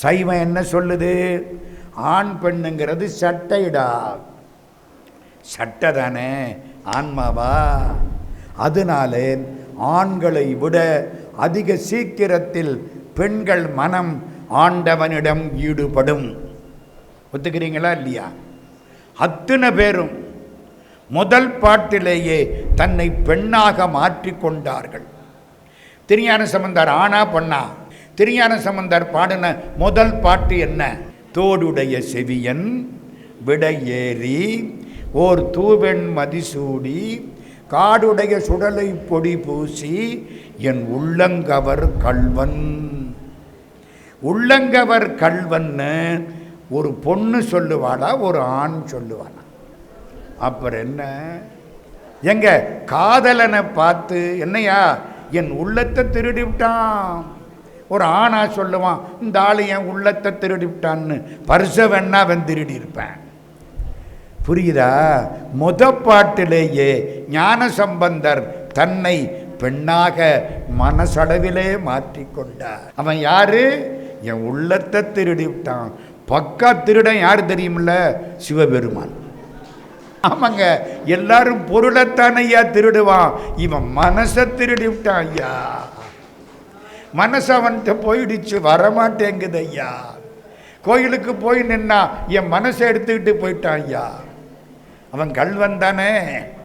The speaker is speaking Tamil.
சைவம் என்ன சொல்லுது? ஆண் பெண்ணுங்கிறது சட்டைடா. சட்டை தானே ஆன்மாவா? அதனாலே ஆண்களை விட அதிக சீக்கிரத்தில் பெண்கள் மனம் ஆண்டவனிடம் ஈடுபடும். ஒத்துக்கிறீங்களா இல்லையா? அத்தனை பேரும் முதல் பாட்டிலேயே தன்னை பெண்ணாக மாற்றிக்கொண்டார்கள். திருஞான சம்பந்தார் ஆனா பொண்ணா? திருஞான சம்பந்தர் பாடின முதல் பாட்டு என்ன? தோடுடைய செவியன் விடையேறி ஓர் தூவெண் மதிசூடி காடுடைய சுடலை பொடி பூசி என் உள்ளங்கவர் கள்வன். உள்ளங்கவர் கள்வன்னு ஒரு பொண்ணு சொல்லுவாளா ஒரு ஆண் சொல்லுவானா அப்புறம் என்ன? எங்க காதலனை பார்த்து என்னையா என் உள்ளத்தை திருடி விட்டான். ஒரு ஆணாக சொல்லுவான் இந்த ஆள் என் உள்ளத்தை திருடி விட்டான்னு பரிச வேணா அவன் திருடி இருப்பேன் புரியுதா? முத பாட்டிலேயே ஞான சம்பந்தர் தன்னை பெண்ணாக மனசளவிலே மாற்றிக்கொண்டார் அவன் யாரு? என் உள்ளத்தை திருடி விட்டான் பக்கா திருடன் யார் தெரியுமில்ல? சிவபெருமான். ஆமாங்க எல்லாரும் பொருளைத்தான் ஐயா திருடுவான். இவன் மனசை திருடி விட்டான் ஐயா. மனசு அவன்கிட்ட போயிடுச்சு வரமாட்டேங்குது ஐயா கோயிலுக்கு போய் நின்னா என் மனசை எடுத்துக்கிட்டு போயிட்டான் ஐயா அவன் கல்வன் தானே.